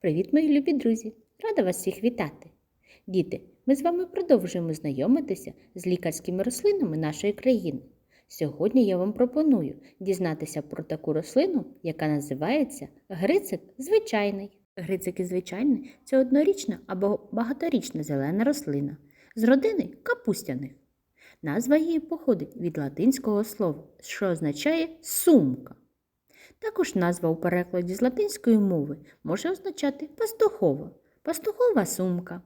Привіт, мої любі друзі! Рада вас всіх вітати! Діти, ми з вами продовжуємо знайомитися з лікарськими рослинами нашої країни. Сьогодні я вам пропоную дізнатися про таку рослину, яка називається грицик звичайний. Грицик звичайний це однорічна або багаторічна зелена рослина з родини капустяних. Назва її походить від латинського слова, що означає сумка. Також назва у перекладі з латинської мови може означати пастухова, пастухова сумка.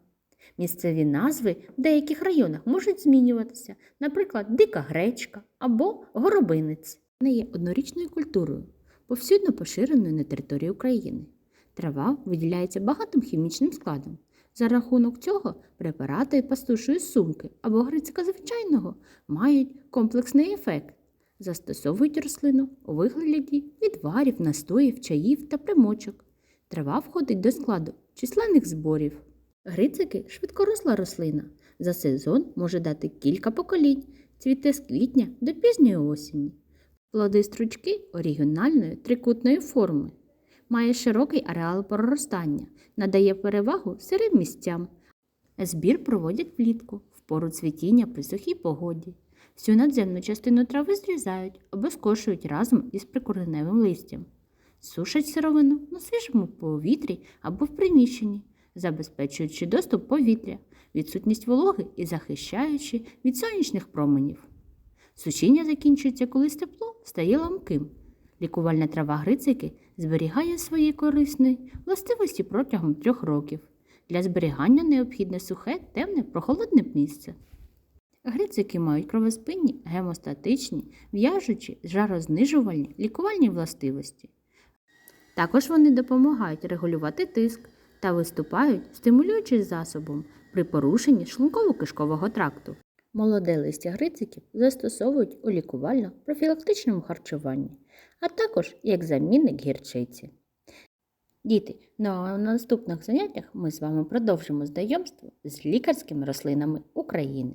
Місцеві назви в деяких районах можуть змінюватися, наприклад, дика гречка або горобинець. Вона є однорічною культурою, повсюдно поширеною на території України. Трава виділяється багатим хімічним складом. За рахунок цього препарати пастушої сумки або грицика звичайного мають комплексний ефект. Застосовують рослину у вигляді відварів, настоїв, чаїв та примочок. Трава входить до складу численних зборів. Грицики швидкоросла рослина. За сезон може дати кілька поколінь, цвіте з квітня до пізньої осені. Плоди стручки оригінальної трикутної форми. Має широкий ареал проростання, надає перевагу сирим місцям. Збір проводять влітку, в пору цвітіння при сухій погоді. Всю надземну частину трави зрізають або скошують разом із прикореневим листям. Сушать сировину на свіжому повітрі або в приміщенні, забезпечуючи доступ повітря, відсутність вологи і захищаючи від сонячних променів. Сушіння закінчується, коли тепло стає ламким. Лікувальна трава грицики зберігає свої корисні властивості протягом трьох років. Для зберігання необхідне сухе, темне, прохолодне місце. Грицики мають кровоспинні, гемостатичні, в'яжучі, жарознижувальні, лікувальні властивості. Також вони допомагають регулювати тиск та виступають стимулюючим засобом при порушенні шлунково-кишкового тракту. Молоде листя грициків застосовують у лікувально-профілактичному харчуванні, а також як замінник гірчиці. Діти, ну а на наступних заняттях ми з вами продовжимо знайомство з лікарськими рослинами України.